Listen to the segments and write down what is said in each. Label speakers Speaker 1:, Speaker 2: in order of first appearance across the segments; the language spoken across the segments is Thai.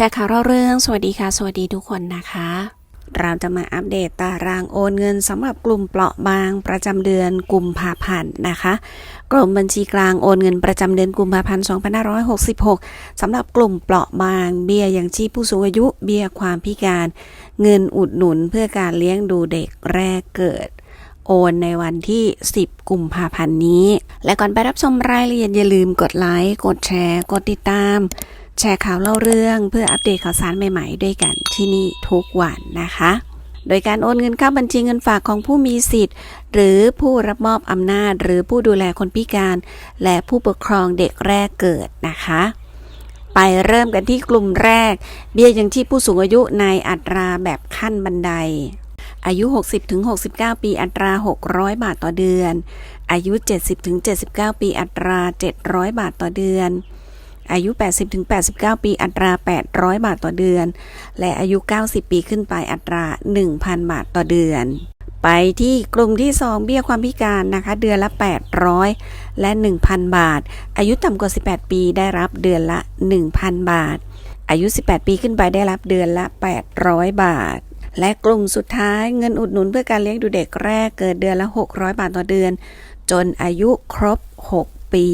Speaker 1: ชร์ข่าวเล่าเรื่อง สวัสดีค่ะ สวัสดีทุกคนนะคะ เราจะมาอัปเดตตารางโอนเงินสำหรับกลุ่มเปราะบางประจำเดือนกุมภาพันธ์นะคะกรมบัญชีกลางโอนเงินประจำเดือนกุมภาพันธ์ 2566 สำหรับกลุ่มเปราะบาง เบี้ยยังชีพผู้สูงอายุ เบี้ยความพิการ เงินอุดหนุนเพื่อการเลี้ยงดูเด็กแรกเกิด โอนในวันที่ 10 กุมภาพันธ์นี้ และก่อนไปรับชมรายละเอียดอย่าลืมกดไลค์ กดแชร์ กดติดตาม แชร์ข่าวเล่าเรื่องเพื่ออัปเดตข่าวสารใหม่ๆ ด้วยกันที่นี่ทุกวันนะคะ โดยการโอนเงินเข้าบัญชีเงินฝากของผู้มีสิทธิ์ หรือผู้รับมอบอำนาจ หรือผู้ดูแลคนพิการ และผู้ปกครองเด็กแรกเกิดนะคะ ไปเริ่มกันที่กลุ่มแรก เบี้ยยังชีพผู้สูงอายุในอัตราแบบขั้นบันไดอายุ 60-69 ปี อัตรา 600 บาทต่อเดือน อายุ 70-79 ปี อัตรา 700 บาทต่อเดือน อายุ 80-89 ปี อัตรา 800 บาทต่อเดือน และอายุ 90 ปีขึ้นไปอัตรา 1,000 บาทต่อเดือน ไปที่กลุ่มที่ 2 เบี้ยความพิการนะคะ เดือนละ 800 และ 1,000 บาท อายุต่ำกว่า 18 ปีได้รับเดือนละ 1,000 บาท อายุ 18 ปีขึ้นไปได้รับเดือนละ 800 บาทและกลุ่มสุดท้ายเงินอุดหนุนเพื่อการเลี้ยงดูเด็กแรกเกิดเดือนละ 600 บาทต่อเดือน จนอายุครบ 6 ปี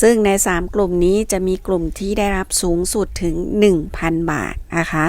Speaker 1: ซึ่งใน 3 กลุ่มนี้จะมีกลุ่มที่ได้รับสูงสุดถึง 1,000 บาทนะคะ